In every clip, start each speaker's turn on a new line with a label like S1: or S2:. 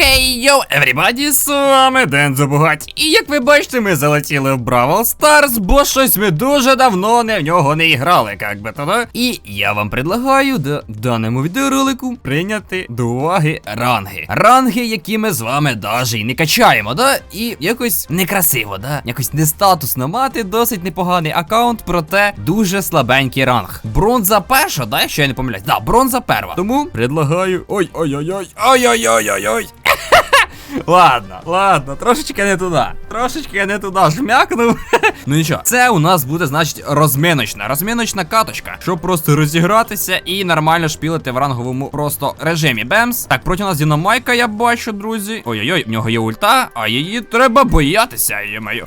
S1: Хей, йоу, everybody, з вами Дензо Бугаті. І як ви бачите, ми залетіли в Бравл Старс, бо щось ми дуже давно не в нього не грали, як би то да? І я вам предлагаю да, в даному відеоролику прийняти до уваги ранги. Ранги, які ми з вами даже й не качаємо, да? І якось некрасиво, да? Якось не статусно мати досить непоганий аккаунт, проте дуже слабенький ранг. Бронза перша, да, якщо я не помиляюсь. Да, бронза перша. Тому предлагаю. Ой-ой-ой-ой. Ой-ой-ой-ой-ой. Ладно, ладно, трошечки не туди. Трошечки не туди жмякнув. ну нічого, це у нас буде, значить, розміночна. Розміночна каточка, щоб просто розігратися і нормально шпілити в ранговому просто режимі. Бемс. Так, проти нас Дінамайка, я бачу, друзі. Ой-ой-ой, в нього є ульта, а її треба боятися, є-маю.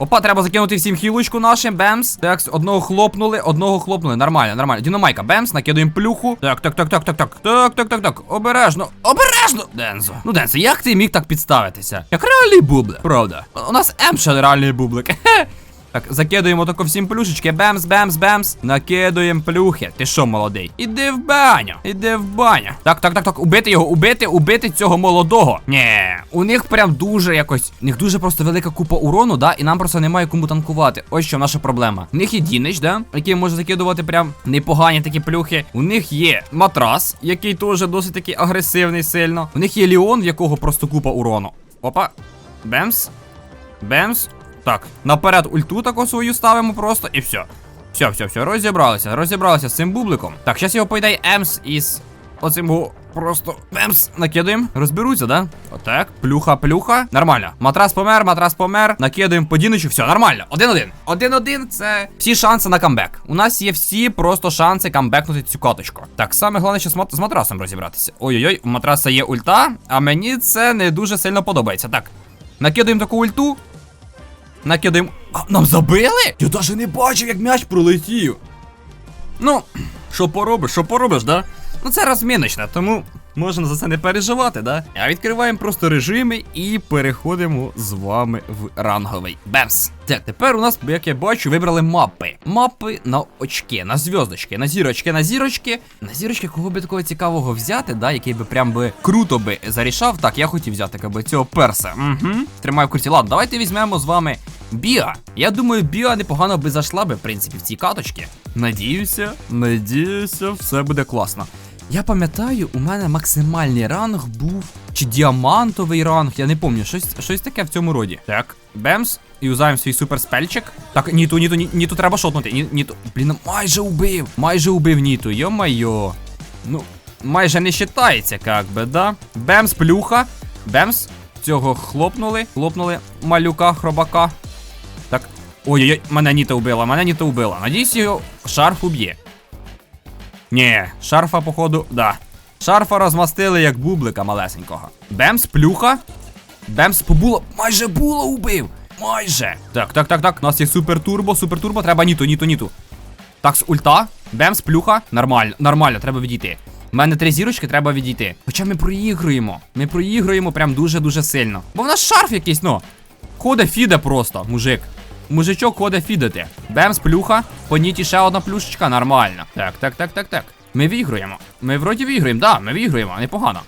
S1: Опа, треба закинути всім хілочку нашим, бемс. Так, одного хлопнули, одного хлопнули. Нормально, нормально. Дінамайка, бемс, накидуємо плюху. Так, так, так, так, так, так. Так, так, так, так. Обережно. Обережно! Дензо. Ну, Дензо, як ти міг так підставитися? Як реальний бублик, правда. У нас М ще реальний бублик. Так, закидуємо тако всім плюшечки. Бемс, бемс, бемс. Накидуємо плюхи. Ти що, молодий? Іди в баню. Іди в баню. Так, так, так, так. Убити його, убити, убити цього молодого. Ні, у них прям дуже якось. У них дуже просто велика купа урону, да, і нам просто немає кому танкувати. Ось що наша проблема. У них є Дінич, да, який може закидувати прям непогані такі плюхи. У них є матрас, який теж досить таки агресивний сильно. У них є Ліон, в якого просто купа урону. Опа. Бемс. Бемс. Так, наперед ульту таку свою ставимо просто і все. Все, все, все, розібралися, розібралися з цим бубликом. Так, зараз його поїдає Емс із оцим го просто Емс накидаємо. Розберуться, да? Отак. Плюха, плюха. Нормально. Матрас помер, матрас помер. Накидаємо по все, нормально. Один-один. Один-один це всі шанси на камбек. У нас є всі просто шанси камбекнути цю коточку. Так, саме головне, що з матрасом розібратися. Ой-ой-ой, у матраса є ульта, а мені це не дуже сильно подобається. Так. Накидаємо таку ульту. Накидаємо. А, нам забили? Я навіть не бачив, як м'яч пролетів. Ну, що поробиш, що поробиш, да? Ну це розміночна, тому можна за це не переживати, да? А відкриваємо просто режими і переходимо з вами в ранговий. Бемс. Так, тепер у нас, як я бачу, вибрали мапи. Мапи на очки, на зв'язочки, на зірочки, на зірочки. На зірочки, кого би такого цікавого взяти, да, який би прям би круто би зарішав. Так, я хотів взяти якби цього перса. Угу. Тримаю в курсі. Ладно, давайте візьмемо з вами Біа. Я думаю, Біа непогано би зайшла би, в принципі, в ці каточки. Надіюся, надіюся, все буде класно. Я пам'ятаю, у мене максимальний ранг був. Чи діамантовий ранг, я не пам'ятаю, щось, щось таке в цьому роді. Так, бемс, юзаємо свій суперспельчик. Так, Ніту, Ніту, Ні- Ніту треба шотнути. Ні, Ніту. Блін, майже убив. Майже убив Ніту, йо-майо. Ну, майже не вважається, як би, да? Бемс, плюха. Бемс. Цього хлопнули. Хлопнули малюка, хробака. Так. Ой-ой-ой, мене Ніта убила, мене Ніта убила. Надіюсь, його шарф уб'є. Ні, шарфа, походу, да. Шарфа розмастили як бублика малесенького. Бемс, плюха. Бемс побуло. Майже було убив. Майже. Так, так, так, так. У нас є супер турбо, супер турбо. Треба Ніту, Ніту, Ніту. Так, з ульта. Бемс, плюха. Нормально, нормально, треба відійти. У мене три зірочки, треба відійти. Хоча ми проігруємо. Ми проігруємо прям дуже-дуже сильно. Бо в нас шарф якийсь, ну. Ходе фіде просто, мужик. Мужичок ходе фідати. Бемс, плюха. По ніті ще одна плюшечка, нормально. Так, так, так, так, так. Ми вігруємо. Ми вроді віграємо, да, ми віграємо, непогано.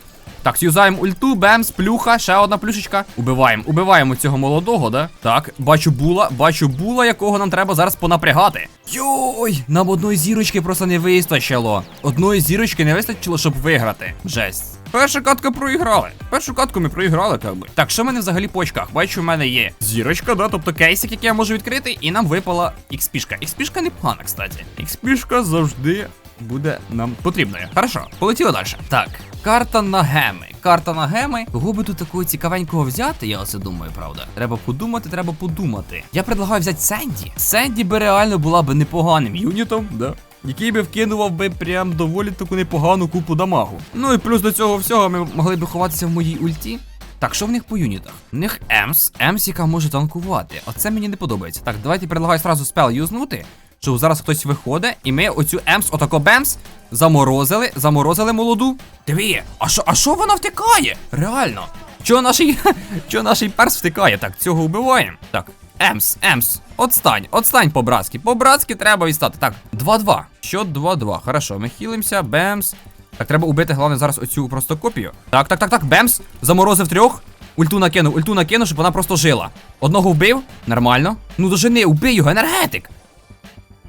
S1: Так, з'юзаємо ульту, бемс, плюха, ще одна плюшечка. Убиваємо, убиваємо цього молодого, да? Так, бачу була, бачу була, якого нам треба зараз понапрягати. Йой, нам одної зірочки просто не вистачило. Одної зірочки не вистачило, щоб виграти. Жесть. Першу катку проіграли. Першу катку ми проіграли, як би. Так, що в мене взагалі по очках? Бачу, в мене є зірочка, да, тобто кейсик, який я можу відкрити, і нам випала XP-шка. XP-шка непогана, кстати. XP-шка завжди буде нам потрібною. Хорошо, полетіли далі. Так, карта на геми. Карта на геми. Кого би тут такого цікавенького взяти, я оце думаю, правда. Треба подумати, треба подумати. Я предлагаю взяти Сенді. Сенді би реально була би непоганим юнітом, да. Який би вкинував би прям доволі таку непогану купу дамагу. Ну і плюс до цього всього ми могли б ховатися в моїй ульті. Так, що в них по юнітах? В них Емс, Емс, яка може танкувати. Оце мені не подобається. Так, давайте предлагаю сразу спел юзнути. Що зараз хтось виходить, і ми оцю Емс, отако Бемс, заморозили, заморозили молоду. Диви, а що, а що вона втикає? Реально. Чого наш, чого наш перс втикає? Так, цього вбиваємо. Так, Емс, Емс, отстань, отстань по-братськи. По-братськи треба відстати. Так, 2-2. Що 2-2. Хорошо, ми хілимося, Бемс. Так, треба убити, головне, зараз оцю просто копію. Так, так, так, так, бемс. Заморозив трьох. Ульту накинув, ульту накинув, щоб вона просто жила. Одного вбив. Нормально. Ну дожени, убий його, енергетик.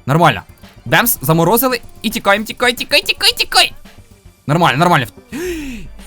S1: Нормально. Бемс, заморозили і тікаємо, тікай, тікай, тікай, тікай. Нормально, нормально.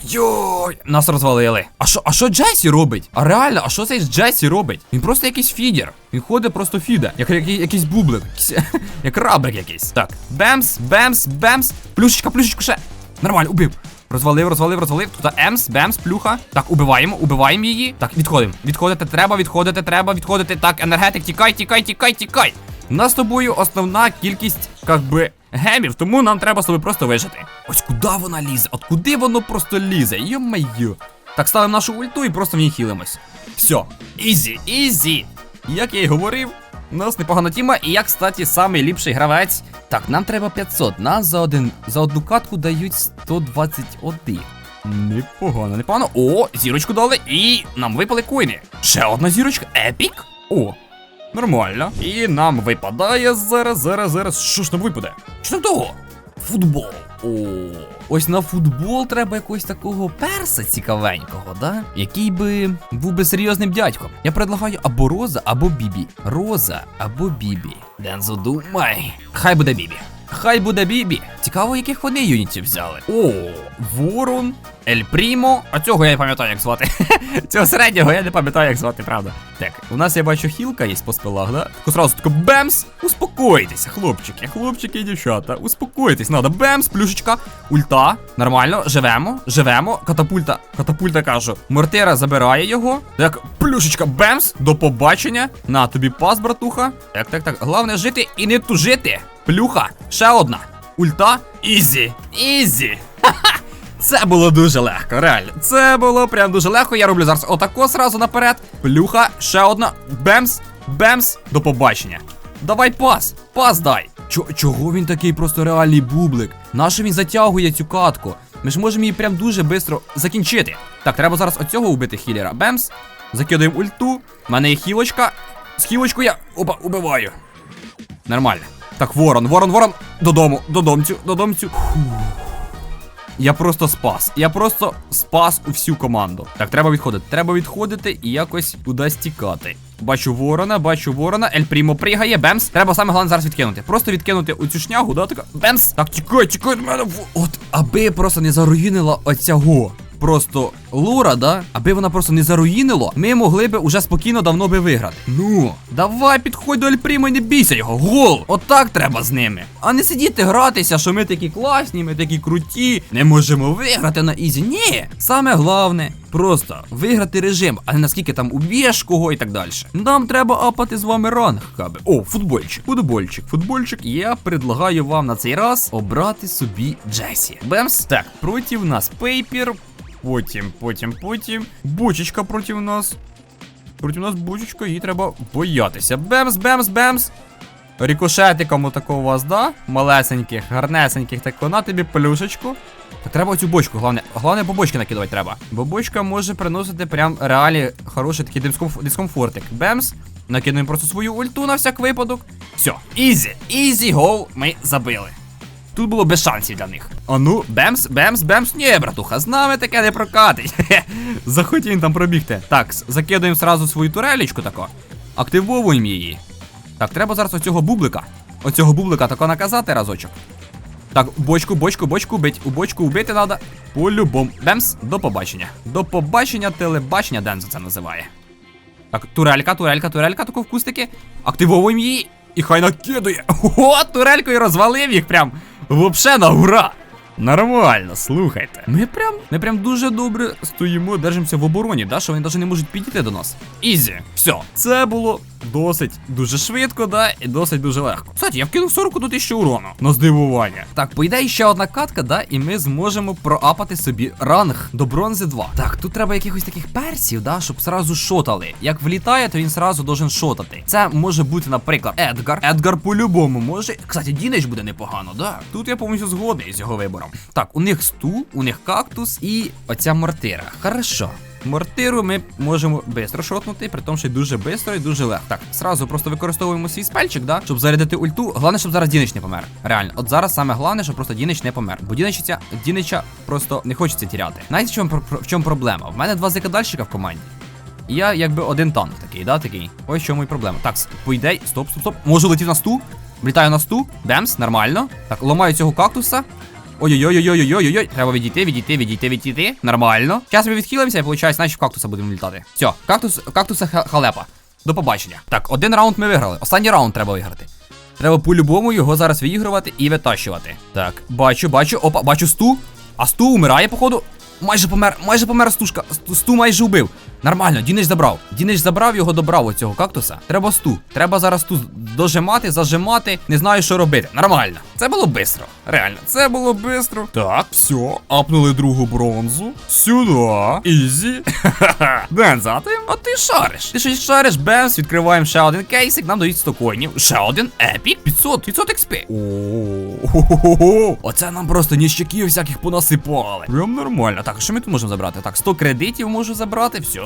S1: Йой, нас розвалили. А що, а що Джесі робить? А реально, а що цей Джесі робить? Він просто якийсь фідер. Він ходить просто фіде. Як, як, якийсь бублик. Якийсь, як рабрик якийсь. Так. Бемс, бемс, бемс. Плюшечка, плюшечку ще. Нормально, убив. Розвалив, розвалив, розвалив. Тут емс, бемс, плюха. Так, убиваємо, убиваємо її. Так, відходимо. Відходити треба, відходити треба, відходити. Так, енергетик, тікай, тікай, тікай, тікай. У нас з тобою основна кількість, як би, гемів, тому нам треба тобою просто вижити. Ось куди вона лізе? От куди воно просто лізе? Йо-майо. Так, ставимо нашу ульту і просто в ній хілимось. Все, ізі, ізі. Як я й говорив, у нас непогана тіма, і я, кстати, самий ліпший гравець. Так, нам треба 500. Нам за один за одну катку дають 121. Непогано, непогано. О, зірочку дали, і нам випали коїни. Ще одна зірочка. Епік. О, нормально. І нам випадає зараз, зараз, зараз. Що ж нам випаде? Що там того? Футбол. О, ось на футбол треба якогось такого перса цікавенького, да? Який би був би серйозним дядьком. Я предлагаю або Роза, або Бібі. Роза або Бібі. Дензо, думай. Хай буде Бібі. Хай буде Бібі. Цікаво, яких вони юнітів взяли. О, Ворон, Ель Прімо. А цього я не пам'ятаю, як звати. Цього середнього я не пам'ятаю, як звати, правда. Так, у нас я бачу хілка є по спилах, да? Тако сразу тако бемс. Успокойтеся, хлопчики, хлопчики і дівчата. Успокойтесь. Надо бемс, плюшечка, ульта. Нормально, живемо, живемо. Катапульта, катапульта кажу. Мортира забирає його. Так, плюшечка, бемс. До побачення. На тобі пас, братуха. Так, так, так. Головне жити і не тужити. Плюха. Ще одна. Ульта. Ізі. Ізі. Це було дуже легко, реально. Це було прям дуже легко. Я роблю зараз отако сразу наперед. Плюха, ще одна. Бемс, бемс. До побачення. Давай пас, пас дай. Чо, чого він такий просто реальний бублик? Нащо він затягує цю катку? Ми ж можемо її прям дуже швидко закінчити. Так, треба зараз оцього убити хілера. Бемс. Закидуємо ульту. У мене є хілочка. З хілочкою я. Опа, убиваю. Нормально. Так, ворон, ворон, ворон. Додому, додомцю, додомцю. Я просто спас. Я просто спас у всю команду. Так, треба відходити. Треба відходити і якось кудись тікати. Бачу ворона, бачу ворона. Ель Прімо пригає. Бемс. Треба саме головне зараз відкинути. Просто відкинути оцю шнягу, да? Така. Бемс. Так, тікай, тікай до мене. От, аби просто не заруїнила оцього. Просто Лура, да? Аби вона просто не заруїнило, ми могли би уже спокійно давно би виграти. Ну, давай підходь до Ельпрімо і не бійся його. Гол! Отак треба з ними. А не сидіти гратися, що ми такі класні, ми такі круті. Не можемо виграти на ізі. Ні, саме головне. Просто виграти режим, а не наскільки там уб'єш кого і так далі. Нам треба апати з вами ранг, каби. О, футбольчик, футбольчик, футбольчик. Я предлагаю вам на цей раз обрати собі Джесі. Бемс. Так, проти нас Пейпер. Потім, потім, потім. Бочечка проти нас. Проти нас бочечка, її треба боятися. Бемс, бемс, бемс. Рікошетиком отако у вас, да? Малесеньких, гарнесеньких, тако на тобі плюшечку. Так треба оцю бочку, головне, головне по бочки накидувати треба. Бо бочка може приносити прям реалі хороший такий дискомф- дискомфортик. Бемс. Накидаємо просто свою ульту на всяк випадок. Все, ізі, ізі гол ми забили. Тут було без шансів для них. А ну, бемс, бемс, бемс. Ні, братуха, з нами таке не прокатить. Захотів він там пробігти. Так, закидуємо сразу свою турелечку тако. Активовуємо її. Так, треба зараз оцього бублика. Оцього бублика тако наказати разочок. Так, бочку, бочку, бочку бить. У бочку вбити треба. По-любому. Бемс, до побачення. До побачення телебачення Дензо це називає. Так, турелька, турелька, турелька, тако в кустики. Активовуємо її. І хай накидує. О, турелькою розвалив їх прям. Вообще на ура. Нормально, слухайте. Ми прям, ми прям дуже добре стоїмо, держимося в обороні, да, що вони навіть не можуть підійти до нас. Ізі, все. Це було досить дуже швидко, да, і досить дуже легко. Кстати, я вкинув 41 тисячу урону. На здивування. Так, по ідеї ще одна катка, да, і ми зможемо проапати собі ранг до бронзи 2. Так, тут треба якихось таких персів, да, щоб сразу шотали. Як влітає, то він сразу должен шотати. Це може бути, наприклад, Едгар. Едгар по-любому може. Кстати, Дінич буде непогано, да. Тут я повністю згодний з його вибором. Так, у них стул, у них кактус і оця мортира. Хорошо. Мортиру ми можемо швидко шотнути, при тому, що дуже швидко і дуже легко. Так, зразу просто використовуємо свій спельчик, да, щоб зарядити ульту. Головне, щоб зараз Дінич не помер. Реально, от зараз саме головне, щоб просто Дінич не помер. Бо Дінича, Дінича просто не хочеться тіряти. Знаєте, в чому, в чому проблема? В мене два закидальщика в команді. Я якби один танк такий, да, такий. Ось чому і проблема. Так, с- по ідеї, стоп, стоп, стоп. Можу летіти на сту. Влітаю на сту. Бемс, нормально. Так, ламаю цього кактуса. Ой-ой-ой-ой-ой-ой-ой. Треба відійти, відійти, відійти, відійти. Нормально. Зараз ми відхилимося і виходить, значить в кактуса будемо літати. Все, кактус, кактуса халепа. До побачення. Так, один раунд ми виграли. Останній раунд треба виграти. Треба по-любому його зараз виігрувати і витащувати. Так, бачу, бачу, опа, бачу сту. А сту умирає, походу. Майже помер, майже помер стушка. Сту, сту майже убив. Нормально, Дінич забрав. Дінич забрав його добрав оцього кактуса. Треба сту. Треба зараз сту дожимати, зажимати. Не знаю, що робити. Нормально. Це було бистро. Реально, це було бистро. Так, все, апнули другу бронзу. Сюди. Ізі. Бенза, а ти, а ти шариш. Ти щось шариш, Бенз, відкриваємо ще один кейсик, нам дають 100 коїнів. Ще один епік, 500, 500 експі. О, Оце нам просто ніщаків всяких понасипали. Прям нормально. Так, що ми тут можемо забрати? Так, 100 кредитів можу забрати, все.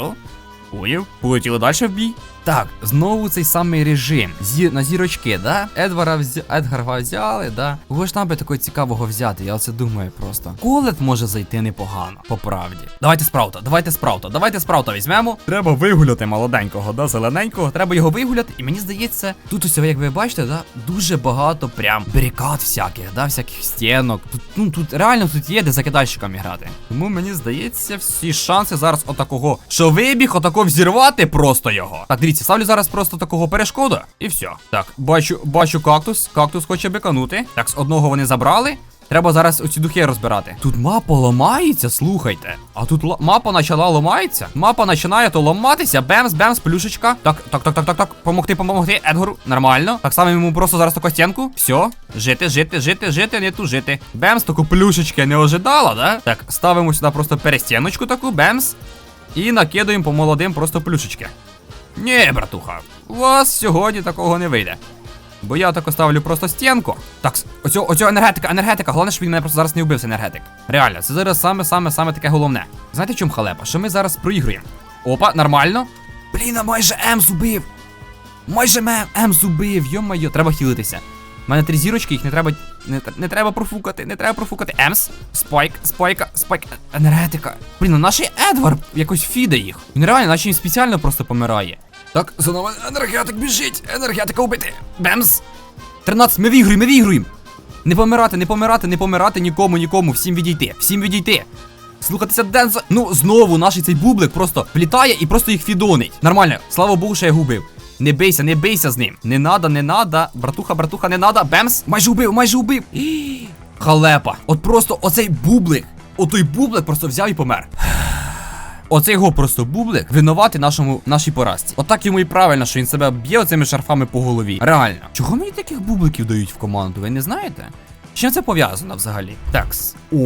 S1: Поїв. Полетіли далі в бій. Так, знову цей самий режим. Зі... На зірочки, да? Едвара взя... Едгарга взяли, да? Кого ж нам би такого цікавого взяти? Я оце думаю просто. Колет може зайти непогано, по правді. Давайте спраута, давайте спраута, давайте спраута візьмемо. Треба вигуляти молоденького, да, зелененького. Треба його вигуляти. І мені здається, тут ось, як ви бачите, да, дуже багато прям барикад всяких, да, всяких стінок. Тут, ну, тут реально тут є де закидальщиками грати. Тому мені здається, всі шанси зараз отакого, що вибіг, отако взірвати просто його. Так, дивіться, ставлю зараз просто такого перешкоду, і все. Так, бачу, бачу кактус. Кактус хоче биканути. Так, з одного вони забрали. Треба зараз оці духи розбирати. Тут мапа ламається, слухайте. А тут мапа почала ламається. Мапа починає то ламатися. Бемс, бемс, плюшечка. Так, так, так, так, так, так. Помогти, помогти. Едгару. Нормально. Так само йому просто зараз таку стінку. Все. Жити, жити, жити, жити, не тужити. Бемс, таку плюшечки не ожидала, да? Так, ставимо сюди просто перестіночку таку, бемс. І накидаємо по молодим просто плюшечки. Ні, братуха, у вас сьогодні такого не вийде. Бо я так оставлю просто стінку. Так, оцього, оцього енергетика, енергетика. Головне, щоб він мене просто зараз не вбив, енергетик. Реально, це зараз саме, саме, саме таке головне. Знаєте, чому халепа? Що ми зараз проігруємо? Опа, нормально. Блін, а майже М зубив. Майже М зубив, йо-майо, треба хілитися. У мене три зірочки, їх не треба. Не, не треба профукати, не треба профукати. Емс, спайк, спайка, спайк, енергетика. Блін, а наш Едвард якось фіде їх. Він реально, наче він спеціально просто помирає. Так, за нами енергетик біжить, енергетика убити. Бемс. 13, ми виграємо, ми виграємо. Не помирати, не помирати, не помирати нікому, нікому, всім відійти, всім відійти. Слухатися Денза. Ну, знову наш цей бублик просто влітає і просто їх фідонить. Нормально, слава Богу, що я губив. Не бийся, не бийся з ним. Не надо, не надо. Братуха, братуха, не надо. Бемс. Майже убив, майже убив. Халепа. От просто оцей бублик. Отой бублик просто взяв і помер. Оцей його просто бублик винуватий нашому нашій поразці. Отак йому і правильно, що він себе б'є оцими шарфами по голові. Реально. Чого мені таких бубликів дають в команду? Ви не знаєте? Чим це пов'язано взагалі? Такс. О,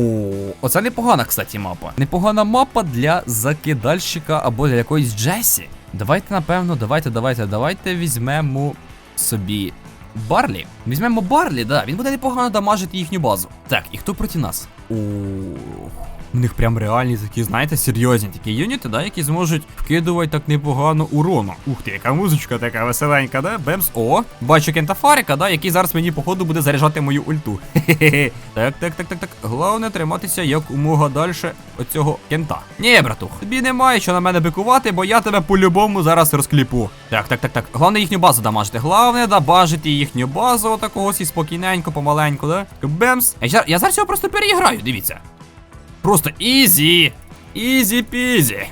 S1: оце непогана, кстати, мапа. Непогана мапа для закидальщика або для якоїсь Джесі. Давайте, напевно, давайте, давайте, давайте візьмемо собі Барлі. Візьмемо Барлі, да. Він буде непогано дамажити їхню базу. Так, і хто проти нас? О. У них прям реальні такі, знаєте, серйозні такі юніти, да, які зможуть вкидувати так непогано урону. Ух ти, яка музичка така веселенька, да? Бемс. О, бачу кентафарика, да, який зараз мені, походу, буде заряджати мою ульту. Хе-хе-хе. Так, так, так, так, так. Головне триматися як умога далі оцього кента. Ні, братух, тобі немає що на мене бикувати, бо я тебе по-любому зараз розкліпу. Так, так, так, так. Головне їхню базу дамажити. Головне дабажити їхню базу отакого сі спокійненько, помаленьку, да? Бемс. Я, я зараз його просто переіграю, дивіться. Просто ізі. Ізі пізі.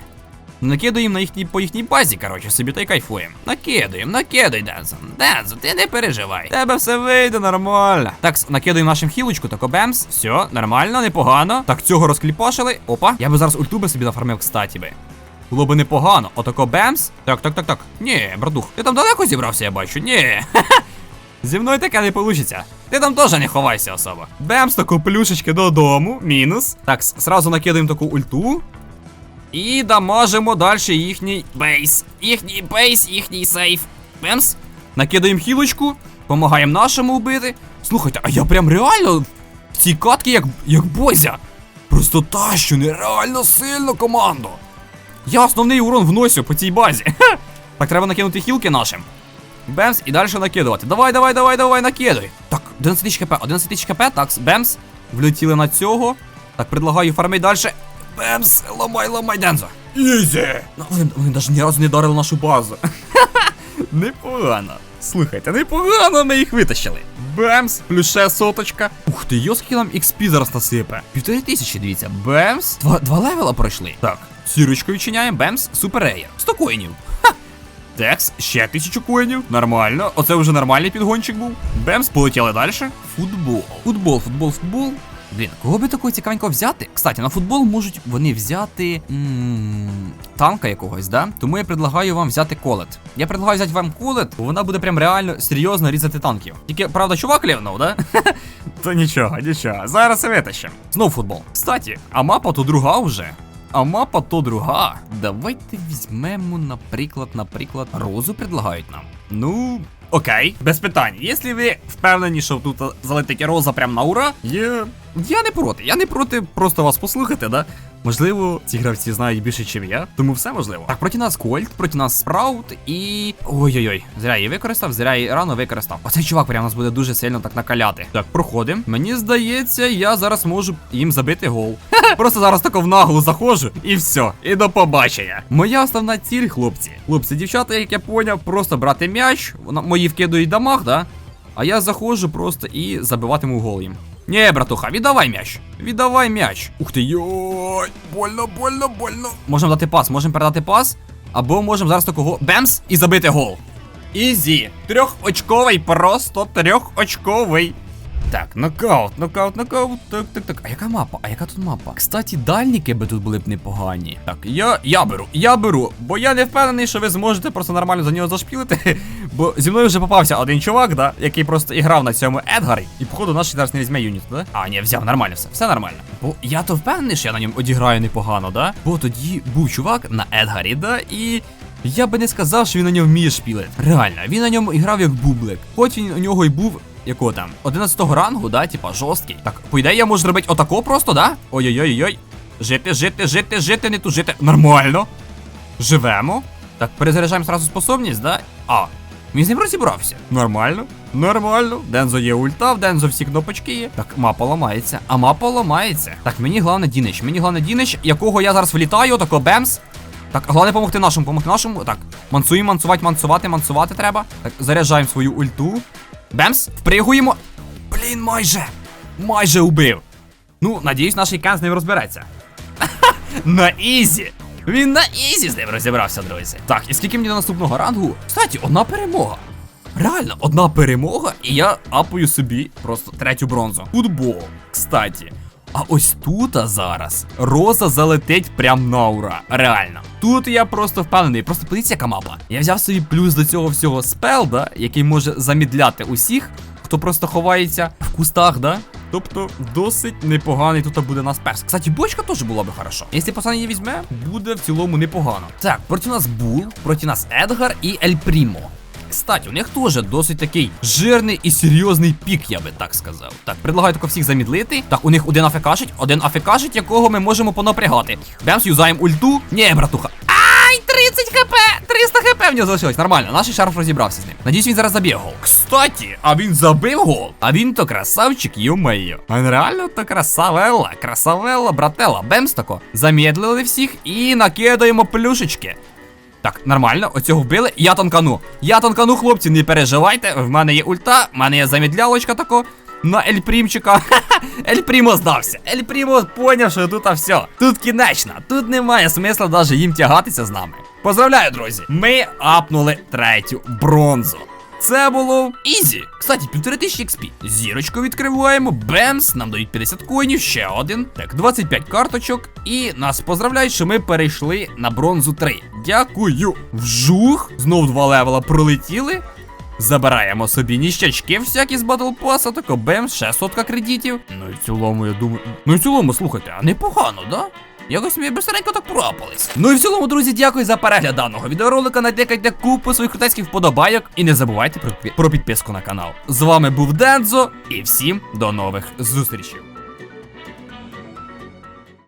S1: Накидуємо на їхній, по їхній базі, коротше, собі та й кайфуємо. Накидуємо, накидай, Дензо. Дензо, ти не переживай. Тебе все вийде нормально. Так, накидуємо нашим хілочку, тако бемс. Все, нормально, непогано. Так, цього розкліпашили. Опа. Я би зараз ульту би собі нафармив, кстати би. Було би непогано. Отако бемс. Так, так, так, так. Ні, братух, ти там далеко зібрався, я бачу. Ні. Зі мною таке не получиться. Ти там теж не ховайся особо. Бемс, таку плюшечки додому. Мінус. Так, сразу накидаємо таку ульту. І дамажимо далі їхній бейс. Їхній бейс, їхній сейф. Бемс. Накидаємо хілочку. Помагаємо нашому вбити. Слухайте, а я прям реально в ці катки як, як Бозя. Просто тащу нереально сильно команду. Я основний урон вносю по цій базі. Так, треба накинути хілки нашим. Бемс і далі накидувати. Давай, давай, давай, давай, накидуй. Так, 11 тисяч хп, 11 тисяч хп, так, бемс. Влетіли на цього. Так, предлагаю фармить далі. Бемс, ламай, ламай, Дензо. Ізі! Ну, Вони, вони навіть ні разу не дарили нашу базу. Непогано. Слухайте, непогано ми їх витащили. Бемс, плюс ще соточка. Ух ти, йо, нам XP зараз насипе. Півтори тисячі, дивіться. Бемс. Два, два левела пройшли. Так, сірочку відчиняємо, бемс, супер рейер. 100 коїнів. Текс, ще тисячу коїнів. Нормально. Оце вже нормальний підгончик був. Бемс, полетіли далі. Футбол. Футбол, футбол, футбол. Блін, кого би такого цікавенького взяти? Кстати, на футбол можуть вони взяти м, танка якогось, да? Тому я предлагаю вам взяти колет. Я предлагаю взяти вам колет, бо вона буде прям реально серйозно різати танків. Тільки, правда, чувак лівнув, да? То нічого, нічого. Зараз витащимо. Знов футбол. Кстати, а мапа то друга вже. А мапа то друга. Давайте візьмемо, наприклад, наприклад, розу предлагають нам. Ну, окей, без питань. Якщо ви впевнені, що тут залетить роза прям на ура, є. Я не проти. Я не проти просто вас послухати, да? Можливо, ці гравці знають більше, ніж я, тому все можливо. Так, проти нас Кольт, проти нас Спраут і. Ой-ой-ой, зря її використав, зря її рано використав. Оцей чувак прямо нас буде дуже сильно так накаляти. Так, проходимо. Мені здається, я зараз можу їм забити гол. Просто зараз тако в наглу заходжу і все. І до побачення. Моя основна ціль, хлопці. Хлопці, дівчата, як я поняв, просто брати м'яч. Мої вкидують дамаг, да? А я заходжу просто і забиватиму гол їм. Ні, братуха, віддавай м'яч. Віддавай м'яч. Ух ти, йой, больно, больно, больно. Можемо дати пас, можемо передати пас. Або можемо зараз такого бемс і забити гол. Ізі. Трьохочковий, просто трьохочковий. Так, нокаут, нокаут, нокаут. Так, так, так. А яка мапа? А яка тут мапа? Кстати, дальніки би тут були б непогані. Так, я я беру, я беру, бо я не впевнений, що ви зможете просто нормально за нього зашпілити. Бо зі мною вже попався один чувак, да, який просто іграв на цьому Едгарі. І походу наш зараз не візьме юніт, да? А, ні, взяв, нормально все, все нормально. Бо я то впевнений, що я на ньому одіграю непогано, да? Бо тоді був чувак на Едгарі, да, і. Я би не сказав, що він на ньому вміє шпілити. Реально, він на ньому грав як бублик. Хоч він у нього й був якого там? 11 рангу, да, типа жорсткий. Так, по ідеї я можу зробити отако просто, да? Ой-ой-ой-ой. Жити, жити, жити, жити, не тут жити. Нормально. Живемо. Так, перезаряджаємо зразу способність, да? А, він з ним розібрався. Нормально. Нормально. Дензо є ульта, в Дензо всі кнопочки є. Так, мапа ламається. А мапа ламається. Так, мені головне Дінич. Мені головне Дінич, якого я зараз влітаю, тако бемс. Так, головне допомогти нашому, помогти нашому. Так, мансуємо, мансувати, мансувати, мансувати треба. Так, заряджаємо свою ульту. Бемс, впригуємо. Блін, майже. Майже убив. Ну, надіюсь, наш Кен з ним розбереться. на ізі. Він на ізі з ним розібрався, друзі. Так, і скільки мені до наступного рангу? Кстати, одна перемога. Реально, одна перемога, і я апаю собі просто третю бронзу. Футбол, кстати. А ось тут а зараз Роза залетить прям на ура. Реально. Тут я просто впевнений. Просто подивіться, яка мапа. Я взяв собі плюс до цього всього спел, да, який може замідляти усіх, хто просто ховається в кустах, да. Тобто досить непоганий тут буде нас перс. Кстати, бочка теж була би хорошо. Якщо пацан її візьме, буде в цілому непогано. Так, проти нас Бул, проти нас Едгар і Ель Прімо. Кстати, у них теж досить такий жирний і серйозний пік, я би так сказав. Так, предлагаю тако всіх замідлити. Так, у них один афекашить, один афекашить, якого ми можемо понапрягати. Бемс, юзаємо ульту. Ні, братуха. Ай, 30 хп! 300 хп в нього залишилось. Нормально, наш шарф розібрався з ним. Надіюсь, він зараз заб'є гол. Кстати, а він забив гол. А він то красавчик, йо-моє. А він реально то красавелла, красавелла, брателла. Бемс тако. Замедлили всіх і накидаємо плюшечки. Так, нормально, оцього вбили. Я танкану. Я танкану, хлопці, не переживайте. В мене є ульта, в мене є замідлялочка тако. На Ельпрімчика. Ельпрімо здався. Ельпрімо поняв, що тут а все. Тут кінечно. Тут немає смисла навіть їм тягатися з нами. Поздравляю, друзі! Ми апнули третю бронзу. Це було ізі. Кстати, 1500 XP. Зірочку відкриваємо. Бемс, нам дають 50 коїнів, ще один. Так, 25 карточок. І нас поздравляють, що ми перейшли на бронзу 3. Дякую. Вжух. Знов два левела пролетіли. Забираємо собі ніщачки всякі з Pass, тако бемс, ще сотка кредитів. Ну і в цілому, я думаю. Ну і в цілому, слухайте, а непогано, да? Якось ми безсеренько так пропались. Ну і в цілому, друзі, дякую за перегляд даного відеоролика. Натикайте купу своїх крутецьких вподобайок. І не забувайте про, про підписку на канал. З вами був Дензо, і всім до нових зустрічей.